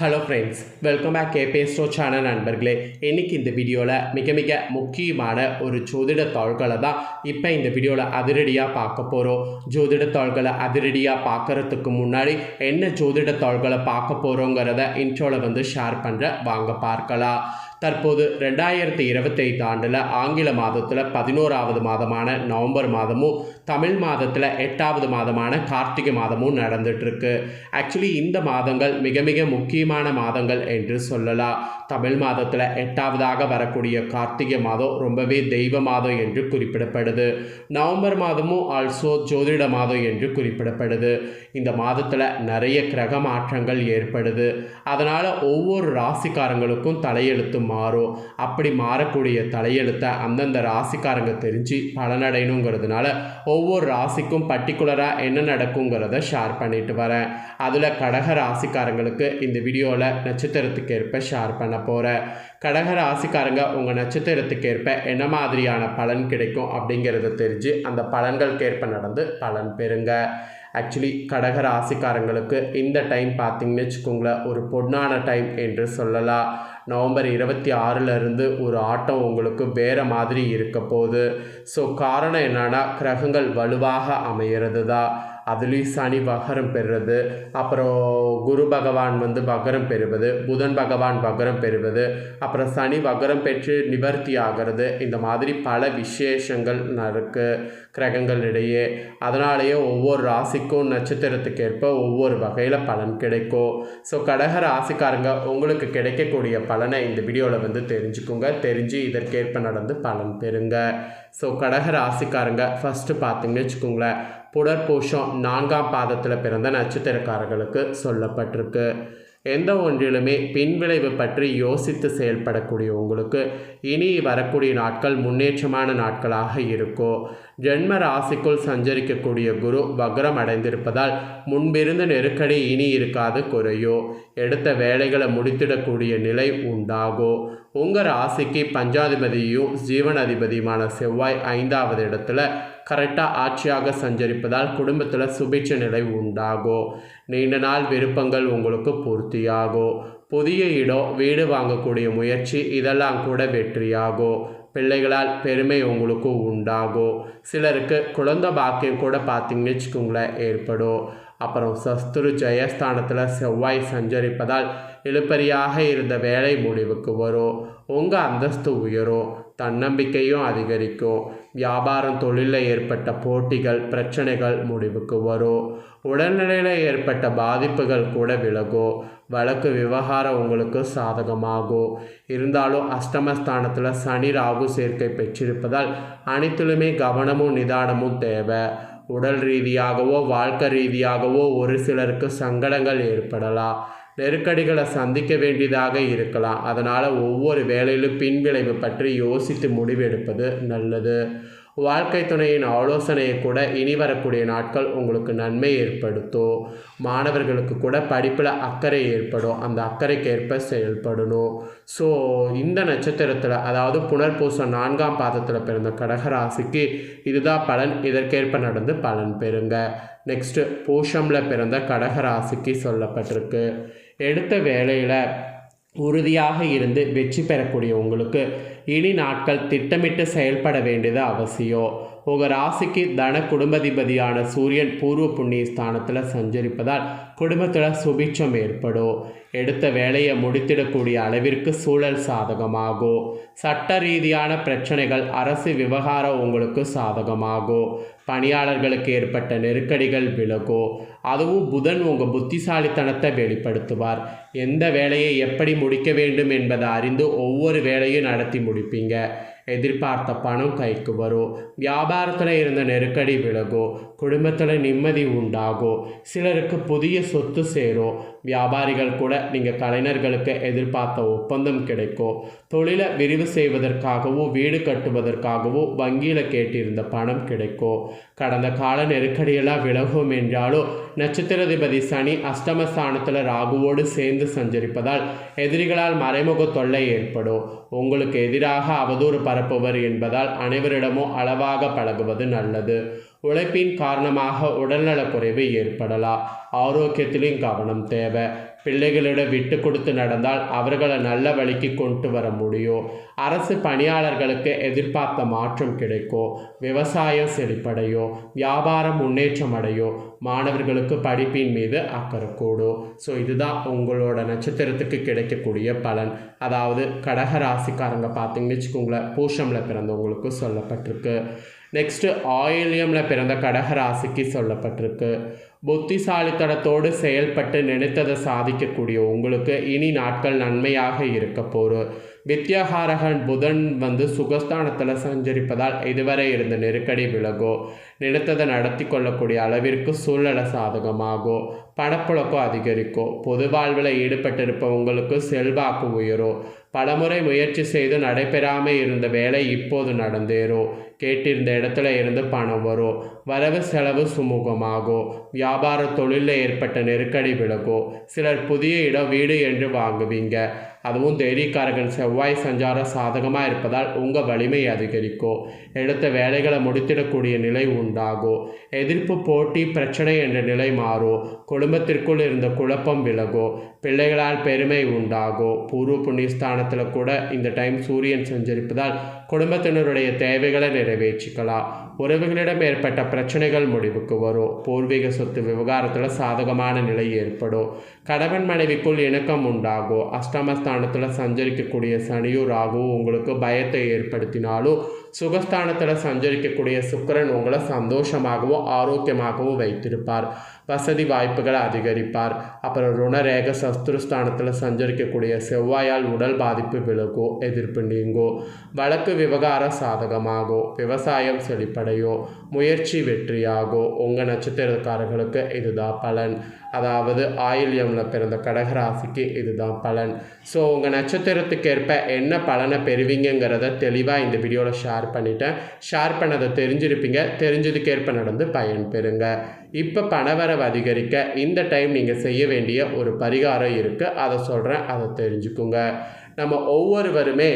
Hello friends welcome back கேபே ஸ்டோ channel நண்பர்களே. இன்னைக்கு இந்த வீடியோவில் மிக மிக முக்கியமான ஒரு ஜோதிட தாள்களை தான் இப்போ இந்த வீடியோவில் அதிரடியாக பார்க்க போகிறோம் ஜோதிட தாள்களை அதிரடியாக பார்க்கறதுக்கு முன்னாடி என்ன ஜோதிட தாள்களை பார்க்க போகிறோங்கிறத இன்ட்ரோவில் வந்து ஷேர் பண்ணுற வாங்க பார்க்கலாம். தற்போது ரெண்டாயிரத்தி இருபத்தைந்து ஆண்டில் ஆங்கில மாதத்தில் பதினோராவது மாதமான நவம்பர் மாதமும் தமிழ் மாதத்தில் எட்டாவது மாதமான கார்த்திகை மாதமும் நடந்துட்டுருக்கு ஆக்சுவலி இந்த மாதங்கள் மிக மிக முக்கியமான மாதங்கள் என்று சொல்லலாம். தமிழ் மாதத்தில் எட்டாவதாக வரக்கூடிய கார்த்திகை மாதம் ரொம்பவே தெய்வ மாதம் என்று குறிப்பிடப்படுது. நவம்பர் மாதமும் ஆல்சோ ஜோதிட மாதம் என்று குறிப்பிடப்படுது. இந்த மாதத்தில் நிறைய கிரக மாற்றங்கள் ஏற்படுது. அதனால் ஒவ்வொரு ராசிக்காரங்களுக்கும் தலையெழுத்து மாறும். அப்படி மாறக்கூடிய தலையெழுத்தை அந்தந்த ராசிக்காரங்க தெரிஞ்சு பலனடையணுங்கிறதுனால ஒவ்வொரு ராசிக்கும் பர்டிகுலராக என்ன நடக்குங்கிறத ஷேர் பண்ணிட்டு வரேன். அதில் கடக ராசிக்காரங்களுக்கு இந்த வீடியோவில் நட்சத்திரத்துக்கு ஏற்ப ஷேர் பண்ண போகிறேன் கடக ராசிக்காரங்க உங்கள் நட்சத்திரத்துக்கு ஏற்ப என்ன மாதிரியான பலன் கிடைக்கும் அப்படிங்கிறத தெரிஞ்சு அந்த பலன்களுக்கு ஏற்ப நடந்து பலன் பெறுங்க. ஆக்சுவலி கடக ராசிக்காரங்களுக்கு இந்த டைம் பார்த்தீங்கன்னு வச்சுக்கோங்களேன் ஒரு பொன்னான டைம் என்று சொல்லலாம். நவம்பர் இருபத்தி ஆறிலிருந்து ஒரு ஆட்டம் உங்களுக்கு வேறு மாதிரி இருக்க போகுது. ஸோ காரணம் என்னென்னா கிரகங்கள் வலுவாக அமையிறது தான் அதுலேயும் சனி வகரம் பெறுறது. அப்புறம் குரு பகவான் வந்து வகரம் பெறுவது. புதன் பகவான் வகரம் பெறுவது. அப்புறம் சனி வகரம் பெற்று நிவர்த்தி ஆகிறது. இந்த மாதிரி பல விசேஷங்கள் நடக்கு. கிரகங்களிடையே. அதனாலேயே ஒவ்வொரு ராசிக்கும் நட்சத்திரத்துக்கேற்ப ஒவ்வொரு வகையில் பலன் கிடைக்கும். ஸோ கடக ராசிக்காரங்க உங்களுக்கு கிடைக்கக்கூடிய பலனை இந்த வீடியோவில் வந்து தெரிஞ்சுக்குங்க. தெரிஞ்சு இதற்கேற்ப நடந்து பலன் பெறுங்க. ஸோ கடக ராசிக்காரங்க ஃபஸ்ட்டு பார்த்தீங்கன்னு வச்சுக்கோங்களேன். புடற்பூஷம் நான்காம் பாதத்தில் பிறந்த நட்சத்திரக்காரர்களுக்கு சொல்லப்பட்டிருக்கு. எந்த ஒன்றிலுமே பின்விளைவு பற்றி யோசித்து செயல்படக்கூடிய உங்களுக்கு இனி வரக்கூடிய நாட்கள் முன்னேற்றமான நாட்களாக இருக்கும் ஜென்ம ராசிக்குள் சஞ்சரிக்கக்கூடிய குரு வக்ரம் அடைந்திருப்பதால் முன்பிருந்த நெருக்கடி இனி இருக்காது குறையோ. எடுத்த வேலைகளை முடித்திடக்கூடிய நிலை உண்டாகும் உங்கள் ராசிக்கு பஞ்சாதிபதியும் ஜீவனாதிபதியுமான செவ்வாய் ஐந்தாவது இடத்துல கரெக்டாக ஆட்சியாக சஞ்சரிப்பதால் குடும்பத்தில் சுபிட்ச நிலை உண்டாகும் நீண்ட நாள் விருப்பங்கள் உங்களுக்கு பூர்த்தியாகும் புதிய இடம் வீடு வாங்கக்கூடிய முயற்சி இதெல்லாம் கூட வெற்றியாகும் பிள்ளைகளால் பெருமை உங்களுக்கு உண்டாகும் சிலருக்கு குழந்த பாக்கியம் கூட பார்த்தீங்கன்னு வச்சுக்கோங்களேன் ஏற்படும். அப்புறம் சஸ்துரு ஜெயஸ்தானத்தில் செவ்வாய் சஞ்சரிப்பதால் இழுப்பறியாக இருந்த வேலை முடிவுக்கு வரும். உங்கள் அந்தஸ்து உயரும் தன்னம்பிக்கையும் அதிகரிக்கும். வியாபாரம் தொழிலில் ஏற்பட்ட போட்டிகள் பிரச்சனைகள் முடிவுக்கு வரும். உடல்நிலையில் ஏற்பட்ட பாதிப்புகள் கூட விலகும். வழக்கு விவகாரம் உங்களுக்கு சாதகமாகும். இருந்தாலும் அஷ்டமஸ்தானத்தில் சனி ராகு சேர்க்கை பெற்றிருப்பதால் அனைத்திலுமே கவனமும் நிதானமும் தேவை. உடல் ரீதியாகவோ வாழ்க்கை ரீதியாகவோ ஒரு சிலருக்கு சங்கடங்கள் ஏற்படலாம். நெருக்கடிகளை சந்திக்க வேண்டியதாக இருக்கலாம். அதனால் ஒவ்வொரு வேலையிலும் பின்விளைவு பற்றி யோசித்து முடிவெடுப்பது நல்லது. வாழ்க்கை துணையின் ஆலோசனையை கூட இனி வரக்கூடிய நாட்கள் உங்களுக்கு நன்மை ஏற்படுத்தும். மாணவர்களுக்கு கூட படிப்பில் அக்கறை ஏற்படும். அந்த அக்கறைக்கேற்ப செயல்படணும். ஸோ இந்த நட்சத்திரத்தில் அதாவது புனர்பூசம் நான்காம் பாதத்தில் பிறந்த கடகராசிக்கு இதுதான் பலன். இதற்கேற்ப நடந்து பலன் பெறுங்க. நெக்ஸ்ட்டு பூஷமில் பிறந்த கடகராசிக்கு சொல்லப்பட்டிருக்கு. எடுத்த வேலையில் உறுதியாக இருந்து வெற்றி பெறக்கூடிய உங்களுக்கு இனி நாட்கள் திட்டமிட்டு செயல்பட வேண்டியது அவசியம். உங்கள் ராசிக்கு தன குடும்பதிபதியான சூரியன் பூர்வ புண்ணிய ஸ்தானத்தில் சஞ்சரிப்பதால் குடும்பத்தில் சுபிட்சம் ஏற்படும். எடுத்த வேலையை முடித்திடக்கூடிய அளவிற்கு சூழல் சாதகமாகும். சட்ட ரீதியான பிரச்சனைகள் அரசு விவகாரம் உங்களுக்கு சாதகமாகும். பணியாளர்களுக்கு ஏற்பட்ட நெருக்கடிகள் விலகும். அதுவும் புதன் உங்கள் புத்திசாலித்தனத்தை வெளிப்படுத்துவார். எந்த வேலையை எப்படி முடிக்க வேண்டும் என்பதை அறிந்து ஒவ்வொரு வேலையும் நடத்தி முடிப்பீங்க. எதிர்பார்த்த பணம் கைக்கு வரும். வியாபாரத்தில் இருந்த நெருக்கடி விலகும். குடும்பத்தில் நிம்மதி உண்டாகும். சிலருக்கு புதிய சொத்து சேரும். வியாபாரிகள் கூட நீங்கள் கலைஞர்களுக்கு எதிர்பார்த்த ஒப்பந்தம் கிடைக்கும் தொழிலை விரிவு செய்வதற்காகவோ வீடு கட்டுவதற்காகவோ வங்கியில் கேட்டிருந்த பணம் கிடைக்கும் கடந்த கால நெருக்கடியெல்லாம் விலகும் என்றாலும் நட்சத்திரதிபதி சனி அஷ்டமஸ்தானத்தில் ராகுவோடு சேர்ந்து சஞ்சரிப்பதால் எதிரிகளால் மறைமுக தொல்லை ஏற்படும் உங்களுக்கு எதிராக அவதூறு பரப்புவர் என்பதால் அனைவரிடமும் அளவாக பழகுவது நல்லது. உழைப்பின் காரணமாக உடல்நலக்குறைவு ஏற்படலாம் ஆரோக்கியத்திலும் கவனம் தேவை. பிள்ளைகளிடம் விட்டு கொடுத்து நடந்தால் அவர்களை நல்ல வழிக்கு கொண்டு வர முடியும். அரசு பணியாளர்களுக்கு எதிர்பார்த்த மாற்றம் கிடைக்கும். விவசாயம் செழிப்படையும். வியாபாரம் முன்னேற்றம் அடையும். மாணவர்களுக்கு படிப்பின் மீது அக்கறை கூடும். ஸோ இதுதான் உங்களோட நட்சத்திரத்துக்கு கிடைக்கக்கூடிய பலன். அதாவது கடக ராசிக்காரங்க பார்த்தீங்கன்னு வச்சுக்கோங்களேன் பூஷமில் பிறந்தவங்களுக்கு சொல்லப்பட்டிருக்கு. நெக்ஸ்ட்டு ஆயில்யமில் பிறந்த கடகராசிக்கு சொல்லப்பட்டிருக்கு. புத்திசாலித்தனத்தோடு செயல்பட்டு நினைத்ததை சாதிக்கக்கூடிய உங்களுக்கு இனி நாட்கள் நன்மையாக இருக்க போகும் வித்யாகாரகன் புதன் வந்து சுகஸ்தானத்தில் சஞ்சரிப்பதால் இதுவரை இருந்த நெருக்கடி விலகும் நினைத்ததை நடத்தி கொள்ளக்கூடிய அளவிற்கு சூழ்நிலை சாதகமாகும் பணப்புழக்கம் அதிகரிக்கும். பொது வாழ்வில் ஈடுபட்டிருப்பவங்களுக்கு செல்வாக்கு உயரும். பலமுறை முயற்சி செய்து நடைபெறாமல் இருந்த வேலை இப்போது நடந்தேறும். கேட்டிருந்த இடத்துல இருந்து பணம் வரும். வரவு செலவு சுமூகமாகும். வியாபார தொழிலில் ஏற்பட்ட நெருக்கடி விலகும். சிலர் புதிய இடம் வீடு என்று வாங்குவீங்க. அதுவும் தைரியக்காரகன் செவ்வாய் சஞ்சாரம் சாதகமாக இருப்பதால் உங்கள் வலிமை அதிகரிக்கும். எடுத்த வேலைகளை முடித்திடக்கூடிய நிலை உண்டாகும். எதிர்ப்பு போட்டி பிரச்சனை என்ற நிலை மாறும். குடும்பத்திற்குள் இருந்த குழப்பம் விலகும். பிள்ளைகளால் பெருமை உண்டாகும். பூர்வ புண்ணியஸ்தானத்தில் கூட இந்த டைம் சூரியன் சஞ்சரிப்பதால் குடும்பத்தினருடைய தேவைகளை நிறைவேற்றிக்கலாம் உறவுகளிடம் ஏற்பட்ட பிரச்சனைகள் முடிவுக்கு வரும். பூர்வீக சொத்து விவகாரத்தில் சாதகமான நிலை ஏற்படும். கணவன் மனைவிக்குள் இணக்கம் உண்டாகும். அஷ்டமஸ்தானத்தில் சஞ்சரிக்கக்கூடிய சனியூர் ஆகும் உங்களுக்கு பயத்தை ஏற்படுத்தினாலும் சுகஸ்தானத்தில் சஞ்சரிக்கக்கூடிய சுக்கரன் உங்களை சந்தோஷமாகவும் ஆரோக்கியமாகவும் வைத்திருப்பார் வசதி வாய்ப்புகளை அதிகரிப்பார் அப்புறம் ருணரேக சஸ்திருஸ்தானத்தில் சஞ்சரிக்கக்கூடிய செவ்வாயால் உடல் பாதிப்பு விலகோ எதிர்ப்பு நீங்கோ வழக்கு விவகாரம் சாதகமாகும் விவசாயம் செழிப்படையோ முயற்சி வெற்றியாகும் உங்கள் நட்சத்திரக்காரர்களுக்கு இதுதான் பலன் அதாவது ஆயில்யமில் பிறந்த கடகராசிக்கு இதுதான் பலன். ஸோ உங்கள் நட்சத்திரத்துக்கேற்ப என்ன பலனை பெறுவீங்கிறத தெளிவாக இந்த வீடியோவில் ஷேர் பண்ணிட்டேன். ஷேர் பண்ணதை தெரிஞ்சிருப்பீங்க. தெரிஞ்சதுக்கேற்ப நடந்து பயன் பெறுங்க. இப்போ பணவரவு அதிகரிக்க இந்த டைம் நீங்கள் செய்ய வேண்டிய ஒரு பரிகாரம் இருக்குது அதை சொல்கிறேன் அதை தெரிஞ்சுக்குங்க. நம்ம ஒவ்வொருவருமே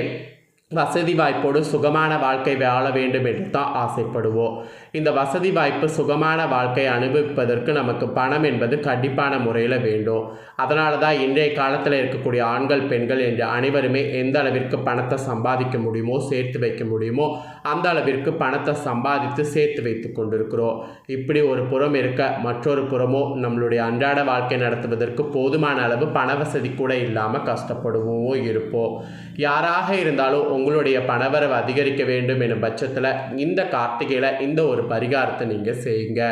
வசதி வாய்ப்போடு சுகமான வாழ்க்கை வாழ வேண்டும் என்று தான் ஆசைப்படுவோம். இந்த வசதி வாய்ப்பு சுகமான வாழ்க்கை அனுபவிப்பதற்கு நமக்கு பணம் என்பது கண்டிப்பான முறையில் வேண்டும். அதனால தான் இன்றைய காலத்தில் இருக்கக்கூடிய ஆண்கள் பெண்கள் என்று அனைவருமே எந்த அளவிற்கு பணத்தை சம்பாதிக்க முடியுமோ சேர்த்து வைக்க முடியுமோ அந்த அளவிற்கு பணத்தை சம்பாதித்து சேர்த்து வைத்து கொண்டிருக்கிறோம். இப்படி ஒரு புறம் இருக்க மற்றொரு புறமோ நம்மளுடைய அன்றாட வாழ்க்கை நடத்துவதற்கு போதுமான அளவு பண வசதி கூட இல்லாமல் கஷ்டப்படுவோம் இருப்போம். யாராக இருந்தாலும் உங்களுடைய பணவரவு அதிகரிக்க வேண்டும் எனும் பட்சத்தில் இந்த கார்த்திகையில் இந்த ஒரு பரிகாரத்தை நீங்கள் செய்யுங்க.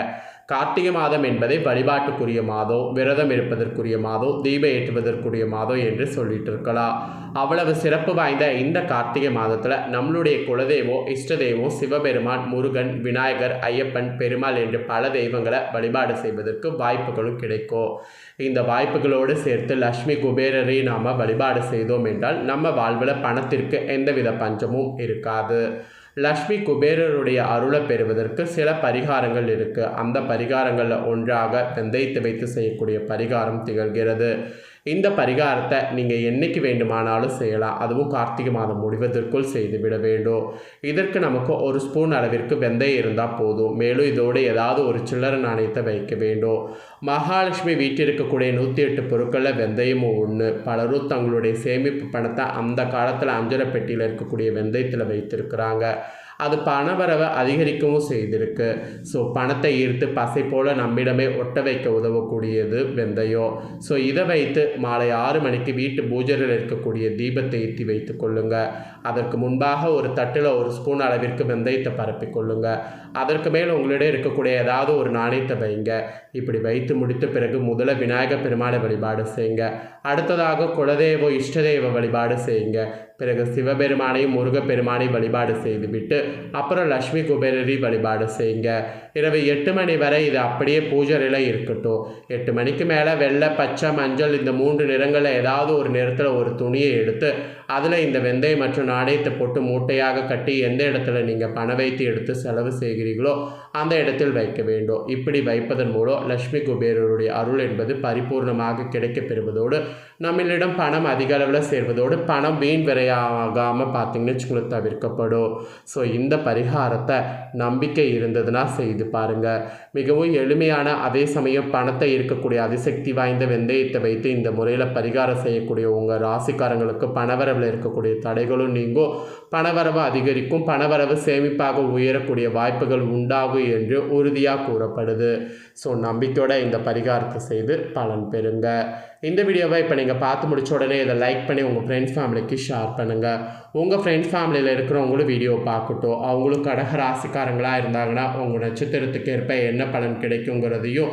கார்த்திகை மாதம் என்பதை வழிபாட்டுக்குரிய மாதம் விரதம் இருப்பதற்குரிய மாதம் தீபம் ஏற்றுவதற்குரிய மாதம் என்று சொல்லிட்டு இருக்கலாம் அவ்வளவு சிறப்பு வாய்ந்த இந்த கார்த்திகை மாதத்தில் நம்மளுடைய குலதெய்வம் இஷ்ட தெய்வம் சிவபெருமான் முருகன் விநாயகர் ஐயப்பன் பெருமாள் என்று பல தெய்வங்களை வழிபாடு செய்வதற்கு வாய்ப்புகளும் கிடைக்கும். இந்த வாய்ப்புகளோடு சேர்த்து லக்ஷ்மி குபேரரை நாம் வழிபாடு செய்தோம் என்றால் நம்ம வாழ்வில் பணத்திற்கு எந்தவித பஞ்சமும் இருக்காது. லக்ஷ்மி குபேரருடைய அருளை பெறுவதற்கு சில பரிகாரங்கள் இருக்குது அந்த பரிகாரங்களில் ஒன்றாக வெந்தயத்தை வைத்து செய்யக்கூடிய பரிகாரம் திகழ்கிறது. இந்த பரிகாரத்தை நீங்கள் என்றைக்கு வேண்டுமானாலும் செய்யலாம். அதுவும் கார்த்திகை மாதம் முடிவதற்குள் செய்துவிட வேண்டும். இதற்கு நமக்கு ஒரு ஸ்பூன் அளவிற்கு வெந்தயம் இருந்தால் போதும். மேலும் இதோடு ஏதாவது ஒரு சில்லறை நாணயத்தை வைக்க வேண்டும். மகாலட்சுமி வீட்டில் இருக்கக்கூடிய நூற்றி எட்டு பொருட்களில் வெந்தயமும் ஒன்று பலரும் தங்களுடைய சேமிப்பு பணத்தை அந்த காலத்தில் அஞ்சரை பெட்டியில் இருக்கக்கூடிய வெந்தயத்தில் வைத்திருக்கிறாங்க. அது பணவரவை அதிகரிக்கவும் செய்திருக்கு. ஸோ பணத்தை ஈர்த்து பசை போல் நம்மிடமே ஒட்ட வைக்க உதவக்கூடியது வெந்தயம் ஸோ இதை வைத்து மாலை ஆறு மணிக்கு வீட்டு பூஜையில் இருக்கக்கூடிய தீபத்தை ஏற்றி வைத்து கொள்ளுங்க. அதற்கு முன்பாக ஒரு தட்டில் ஒரு ஸ்பூன் அளவிற்கு வெந்தயத்தை பரப்பி கொள்ளுங்க. அதற்கு மேல் உங்களிடம் இருக்கக்கூடிய ஏதாவது ஒரு நாணயத்தை வைங்க. இப்படி வைத்து முடித்த பிறகு முதல்ல விநாயகர் பெருமாளை வழிபாடு செய்யுங்க. அடுத்ததாக குலதெய்வம் இஷ்டதெய்வ வழிபாடு செய்யுங்க. பிறகு சிவபெருமானையும் முருகப்பெருமானையும் வழிபாடு செய்துவிட்டு அப்புறம் லக்ஷ்மி குபேரரி வழிபாடு செய்யுங்க. இரவு எட்டு மணி வரை இது அப்படியே பூஜையில் இருக்கட்டும். எட்டு மணிக்கு மேலே வெள்ளை பச்சை மஞ்சள் இந்த மூன்று நிறங்களில் ஏதாவது ஒரு நிறத்தில் ஒரு துணியை எடுத்து அதில் இந்த வெந்தயம் மற்றும் நாணயத்தை போட்டு மூட்டையாக கட்டி எந்த இடத்துல நீங்கள் பண வைத்து எடுத்து செலவு செய்கிறீர்களோ அந்த இடத்தில் வைக்க வேண்டும். இப்படி வைப்பதன் மூலம் லக்ஷ்மி குபேரருடைய அருள் என்பது பரிபூர்ணமாக கிடைக்கப் பெறுவதோடு நம்மளிடம் பணம் அதிக அளவில் சேர்வதோடு பணம் வீண் ஆகாமல் பார்த்தீங்கன்னு வச்சுக்கோங்களேன் தவிர்க்கப்படும். ஸோ இந்த பரிகாரத்தை நம்பிக்கை இருந்ததுன்னா செய்து பாருங்கள் மிகவும் எளிமையான அதே சமயம் பணத்தை இருக்கக்கூடிய அதிசக்தி வாய்ந்த வெந்தயத்தை வைத்து இந்த முறையில் பரிகாரம் செய்யக்கூடிய உங்கள் ராசிக்காரங்களுக்கு பணவரவில் இருக்கக்கூடிய தடைகளும் நீங்கும். பணவரவு அதிகரிக்கும். பணவரவு சேமிப்பாக உயரக்கூடிய வாய்ப்புகள் உண்டாகும் என்று உறுதியாக கூறப்படுது. ஸோ நம்பிக்கையோட இந்த பரிகாரத்தை செய்து பலன் பெறுங்க. இந்த வீடியோவை இப்போ நீங்கள் பார்த்து முடிச்ச உடனே இதை லைக் பண்ணி உங்கள் ஃப்ரெண்ட்ஸ் ஃபேமிலிக்கு ஷேர் பண்ணுங்கள் உங்கள் ஃப்ரெண்ட்ஸ் ஃபேமிலியில் இருக்கிறவங்களும் வீடியோ பார்க்கட்டும். அவங்களும் கடக ராசிக்காரங்களாக இருந்தாங்கன்னா உங்கள் நட்சத்திரத்துக்கு ஏற்ப என்ன பலன் கிடைக்குங்கிறதையும்